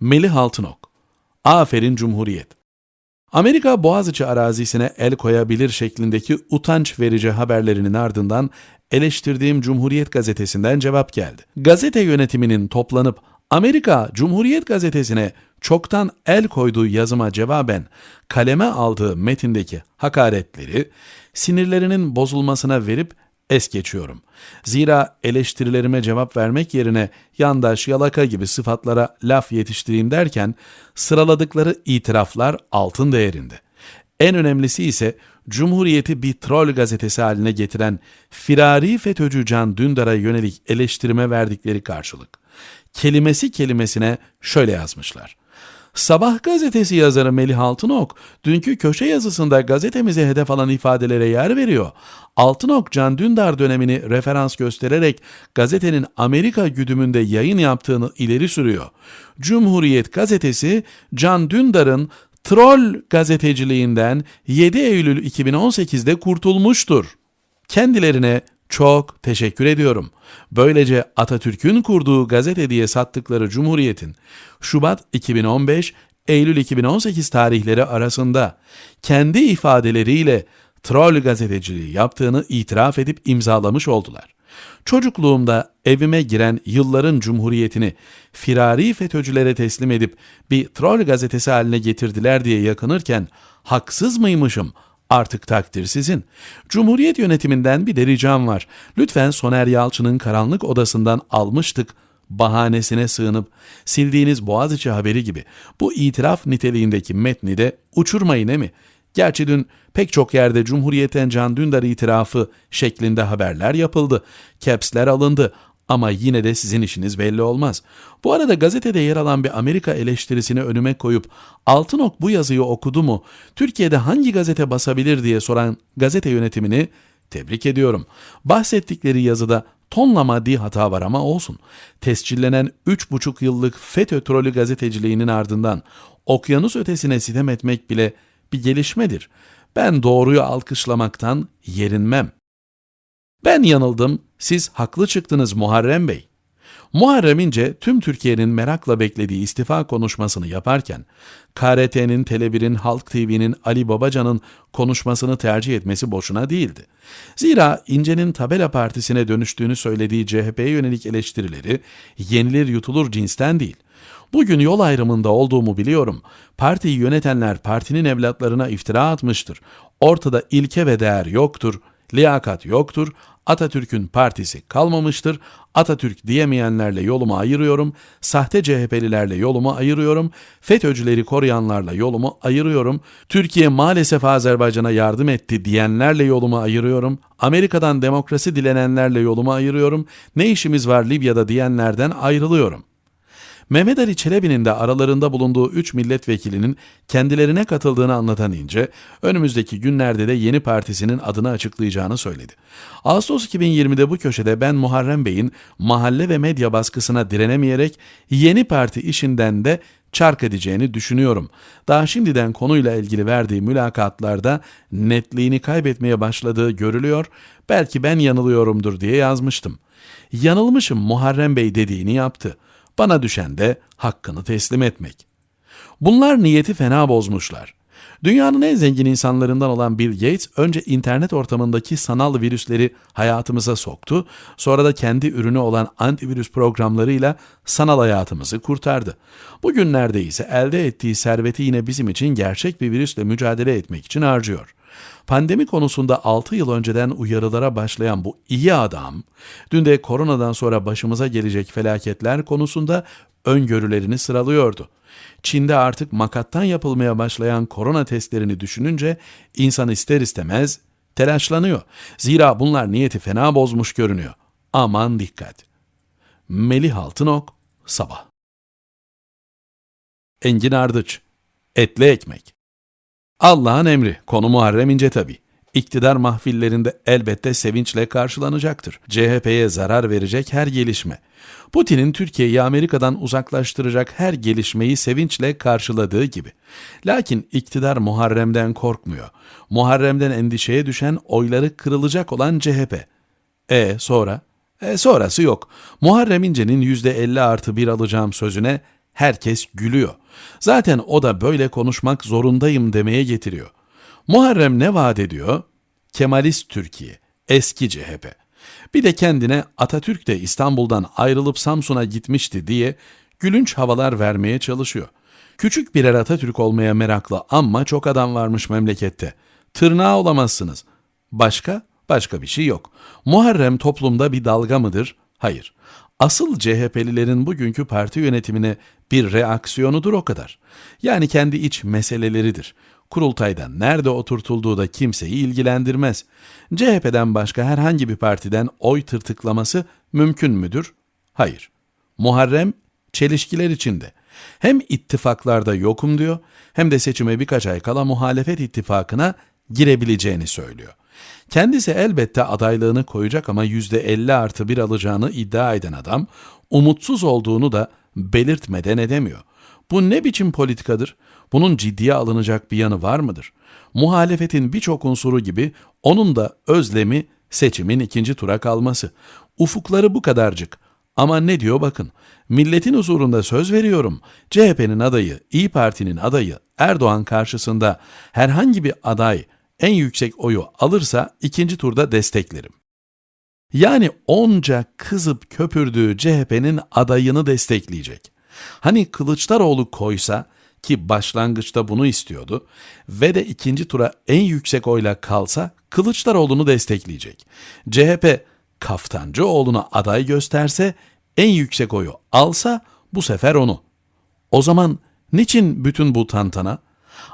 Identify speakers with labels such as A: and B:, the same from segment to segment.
A: Melih Altınok Aferin Cumhuriyet Amerika Boğaziçi arazisine el koyabilir şeklindeki utanç verici haberlerinin ardından eleştirdiğim Cumhuriyet gazetesinden cevap geldi. Gazete yönetiminin toplanıp Amerika Cumhuriyet gazetesine çoktan el koyduğu yazıma cevaben kaleme aldığı metindeki hakaretleri sinirlerinin bozulmasına verip es geçiyorum. Zira eleştirilerime cevap vermek yerine yandaş, yalaka gibi sıfatlara laf yetiştireyim derken sıraladıkları itiraflar altın değerinde. En önemlisi ise Cumhuriyeti bir troll gazetesi haline getiren firari FETÖ'cü Can Dündar'a yönelik eleştirime verdikleri karşılık. Kelimesi kelimesine şöyle yazmışlar. Sabah gazetesi yazarı Melih Altınok, dünkü köşe yazısında gazetemize hedef alan ifadelere yer veriyor. Altınok, Can Dündar dönemini referans göstererek gazetenin Amerika güdümünde yayın yaptığını ileri sürüyor. Cumhuriyet gazetesi, Can Dündar'ın troll gazeteciliğinden 7 Eylül 2018'de kurtulmuştur. Kendilerine çok teşekkür ediyorum. Böylece Atatürk'ün kurduğu gazete diye sattıkları Cumhuriyet'in Şubat 2015 Eylül 2018 tarihleri arasında kendi ifadeleriyle troll gazeteciliği yaptığını itiraf edip imzalamış oldular. Çocukluğumda evime giren yılların cumhuriyetini firari FETÖ'cülere teslim edip bir troll gazetesi haline getirdiler diye yakınırken haksız mıymışım? Artık takdir sizin. Cumhuriyet yönetiminden bir de ricam var. Lütfen Soner Yalçın'ın karanlık odasından almıştık bahanesine sığınıp sildiğiniz Boğaziçi haberi gibi bu itiraf niteliğindeki metni de uçurmayın emi. Gerçi dün pek çok yerde Cumhuriyet'ten Can Dündar itirafı şeklinde haberler yapıldı. Caps'ler alındı ama yine de sizin işiniz belli olmaz. Bu arada gazetede yer alan bir Amerika eleştirisini önüme koyup Altınok bu yazıyı okudu mu, Türkiye'de hangi gazete basabilir diye soran gazete yönetimini tebrik ediyorum. Bahsettikleri yazıda tonla maddi hata var ama olsun. Tescillenen 3,5 yıllık FETÖ trolü gazeteciliğinin ardından okyanus ötesine sitem etmek bile bir gelişmedir. Ben doğruyu alkışlamaktan yerinmem. Ben yanıldım, siz haklı çıktınız Muharrem Bey. Muharrem İnce tüm Türkiye'nin merakla beklediği istifa konuşmasını yaparken, KRT'nin, Tele1'in, Halk TV'nin, Ali Babacan'ın konuşmasını tercih etmesi boşuna değildi. Zira İnce'nin tabela partisine dönüştüğünü söylediği CHP'ye yönelik eleştirileri yenilir yutulur cinsten değil. Bugün yol ayrımında olduğumu biliyorum. Partiyi yönetenler partinin evlatlarına iftira atmıştır. Ortada ilke ve değer yoktur, liyakat yoktur, Atatürk'ün partisi kalmamıştır. Atatürk diyemeyenlerle yolumu ayırıyorum. Sahte CHP'lilerle yolumu ayırıyorum. FETÖ'cüleri koruyanlarla yolumu ayırıyorum. Türkiye maalesef Azerbaycan'a yardım etti diyenlerle yolumu ayırıyorum. Amerika'dan demokrasi dilenenlerle yolumu ayırıyorum. Ne işimiz var Libya'da diyenlerden ayrılıyorum.'' Mehmet Ali Çelebi'nin de aralarında bulunduğu 3 milletvekilinin kendilerine katıldığını anlatan İnce, önümüzdeki günlerde de yeni partisinin adını açıklayacağını söyledi. Ağustos 2020'de bu köşede ben Muharrem Bey'in mahalle ve medya baskısına direnemeyerek yeni parti işinden de çark edeceğini düşünüyorum. Daha şimdiden konuyla ilgili verdiği mülakatlarda netliğini kaybetmeye başladığı görülüyor. Belki ben yanılıyorumdur diye yazmıştım. Yanılmışım Muharrem Bey dediğini yaptı. Bana düşen de hakkını teslim etmek. Bunlar niyeti fena bozmuşlar. Dünyanın en zengin insanlarından olan Bill Gates önce internet ortamındaki sanal virüsleri hayatımıza soktu, sonra da kendi ürünü olan antivirüs programlarıyla sanal hayatımızı kurtardı. Bugünlerde ise elde ettiği serveti yine bizim için gerçek bir virüsle mücadele etmek için harcıyor. Pandemi konusunda 6 yıl önceden uyarılara başlayan bu iyi adam, dün de koronadan sonra başımıza gelecek felaketler konusunda öngörülerini sıralıyordu. Çin'de artık makattan yapılmaya başlayan korona testlerini düşününce insan ister istemez telaşlanıyor. Zira bunlar niyeti fena bozmuş görünüyor. Aman dikkat. Melih Altınok, Sabah. Engin Ardıç, Etli Ekmek. Allah'ın emri, konu Muharrem İnce tabi. İktidar mahfillerinde elbette sevinçle karşılanacaktır. CHP'ye zarar verecek her gelişme. Putin'in Türkiye'yi Amerika'dan uzaklaştıracak her gelişmeyi sevinçle karşıladığı gibi. Lakin iktidar Muharrem'den korkmuyor. Muharrem'den endişeye düşen oyları kırılacak olan CHP. E sonra? E sonrası yok. Muharrem İnce'nin %50 artı bir alacağım sözüne Herkes gülüyor. Zaten o da böyle konuşmak zorundayım demeye getiriyor. Muharrem ne vaat ediyor? Kemalist Türkiye, eski CHP. Bir de kendine Atatürk de İstanbul'dan ayrılıp Samsun'a gitmişti diye gülünç havalar vermeye çalışıyor. Küçük birer Atatürk olmaya meraklı ama çok adam varmış memlekette. Tırnağı olamazsınız. Başka? Başka bir şey yok. Muharrem toplumda bir dalga mıdır? Hayır. Asıl CHP'lilerin bugünkü parti yönetimine bir reaksiyonudur o kadar. Yani kendi iç meseleleridir. Kurultayda nerede oturtulduğu da kimseyi ilgilendirmez. CHP'den başka herhangi bir partiden oy tırtıklaması mümkün müdür? Hayır. Muharrem çelişkiler içinde. Hem ittifaklarda yokum diyor hem de seçime birkaç ay kala muhalefet ittifakına girebileceğini söylüyor. Kendisi elbette adaylığını koyacak ama %50 artı bir alacağını iddia eden adam umutsuz olduğunu da belirtmeden edemiyor. Bu ne biçim politikadır? Bunun ciddiye alınacak bir yanı var mıdır? Muhalefetin birçok unsuru gibi onun da özlemi seçimin ikinci tura kalması. Ufukları bu kadarcık. Ama ne diyor bakın. Milletin huzurunda söz veriyorum. CHP'nin adayı, İyi Parti'nin adayı Erdoğan karşısında herhangi bir aday en yüksek oyu alırsa ikinci turda desteklerim. Yani onca kızıp köpürdüğü CHP'nin adayını destekleyecek. Hani Kılıçdaroğlu koysa ki başlangıçta bunu istiyordu ve de ikinci tura en yüksek oyla kalsa Kılıçdaroğlu'nu destekleyecek. CHP Kaftancıoğlu'na aday gösterse en yüksek oyu alsa bu sefer onu. O zaman niçin bütün bu tantana?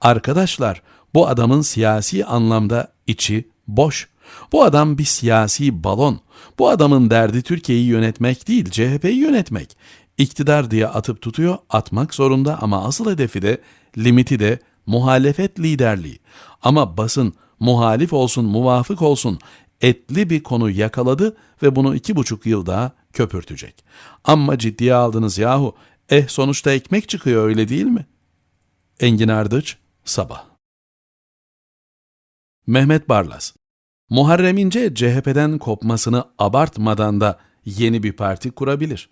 A: Arkadaşlar bu adamın siyasi anlamda içi boş. Bu adam bir siyasi balon. Bu adamın derdi Türkiye'yi yönetmek değil, CHP'yi yönetmek. İktidar diye atıp tutuyor, atmak zorunda ama asıl hedefi de, limiti de muhalefet liderliği. Ama basın muhalif olsun, muvafık olsun etli bir konu yakaladı ve bunu iki buçuk yıl daha köpürtecek. Amma ciddiye aldınız yahu. Eh sonuçta ekmek çıkıyor öyle değil mi? Engin Ardıç, Sabah Mehmet Barlas Muharrem İnce CHP'den kopmasını abartmadan da yeni bir parti kurabilir.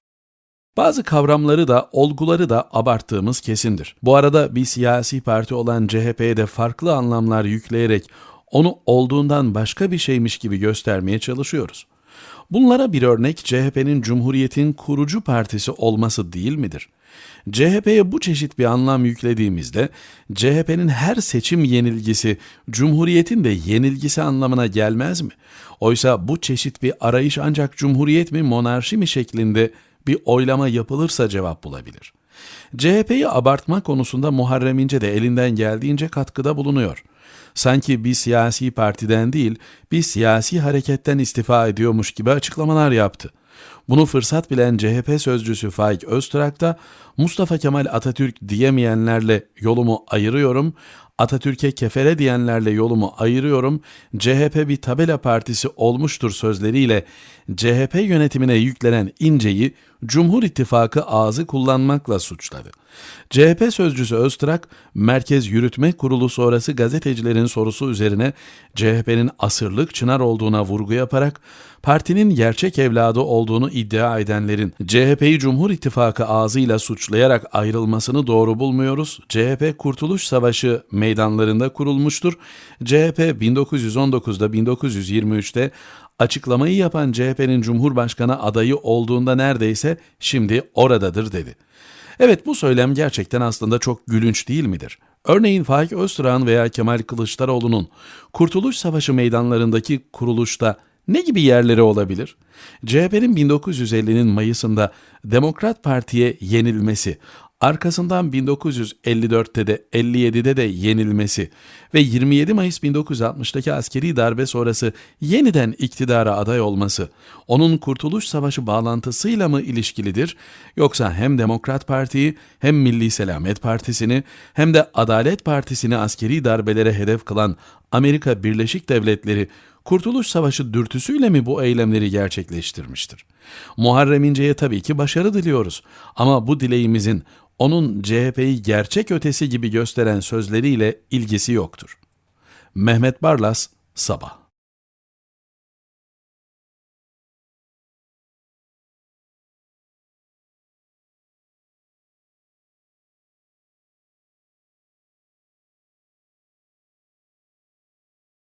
A: Bazı kavramları da olguları da abarttığımız kesindir. Bu arada bir siyasi parti olan CHP'ye de farklı anlamlar yükleyerek onu olduğundan başka bir şeymiş gibi göstermeye çalışıyoruz. Bunlara bir örnek CHP'nin Cumhuriyet'in kurucu partisi olması değil midir? CHP'ye bu çeşit bir anlam yüklediğimizde CHP'nin her seçim yenilgisi Cumhuriyet'in de yenilgisi anlamına gelmez mi? Oysa bu çeşit bir arayış ancak Cumhuriyet mi monarşi mi şeklinde bir oylama yapılırsa cevap bulabilir. CHP'yi abartma konusunda Muharrem İnce de elinden geldiğince katkıda bulunuyor. Sanki bir siyasi partiden değil, bir siyasi hareketten istifa ediyormuş gibi açıklamalar yaptı. Bunu fırsat bilen CHP sözcüsü Faik Öztürk da Mustafa Kemal Atatürk diyemeyenlerle yolumu ayırıyorum, Atatürk'e kefere diyenlerle yolumu ayırıyorum, CHP bir tabela partisi olmuştur sözleriyle CHP yönetimine yüklenen inceyi Cumhur İttifakı ağzı kullanmakla suçladı. CHP sözcüsü Öztrak, Merkez Yürütme Kurulu sonrası gazetecilerin sorusu üzerine CHP'nin asırlık çınar olduğuna vurgu yaparak partinin gerçek evladı olduğunu iddia edenlerin CHP'yi Cumhur İttifakı ağzıyla suçlayarak ayrılmasını doğru bulmuyoruz. CHP Kurtuluş Savaşı meydanlarında kurulmuştur. CHP 1919'da 1923'te açıklamayı yapan CHP'nin Cumhurbaşkanı adayı olduğunda neredeyse şimdi oradadır dedi. Evet bu söylem gerçekten aslında çok gülünç değil midir? Örneğin Faik Öztürk'ün veya Kemal Kılıçdaroğlu'nun Kurtuluş Savaşı meydanlarındaki kuruluşta ne gibi yerleri olabilir? CHP'nin 1950'nin Mayıs'ında Demokrat Parti'ye yenilmesi, arkasından 1954'te de 57'de de yenilmesi ve 27 Mayıs 1960'daki askeri darbe sonrası yeniden iktidara aday olması onun Kurtuluş Savaşı bağlantısıyla mı ilişkilidir yoksa hem Demokrat Parti'yi hem Milli Selamet Partisi'ni hem de Adalet Partisi'ni askeri darbelere hedef kılan Amerika Birleşik Devletleri Kurtuluş Savaşı dürtüsüyle mi bu eylemleri gerçekleştirmiştir? Muharrem İnce'ye tabii ki başarı diliyoruz ama bu dileğimizin onun CHP'yi gerçek ötesi gibi gösteren sözleriyle ilgisi yoktur. Mehmet Barlas, Sabah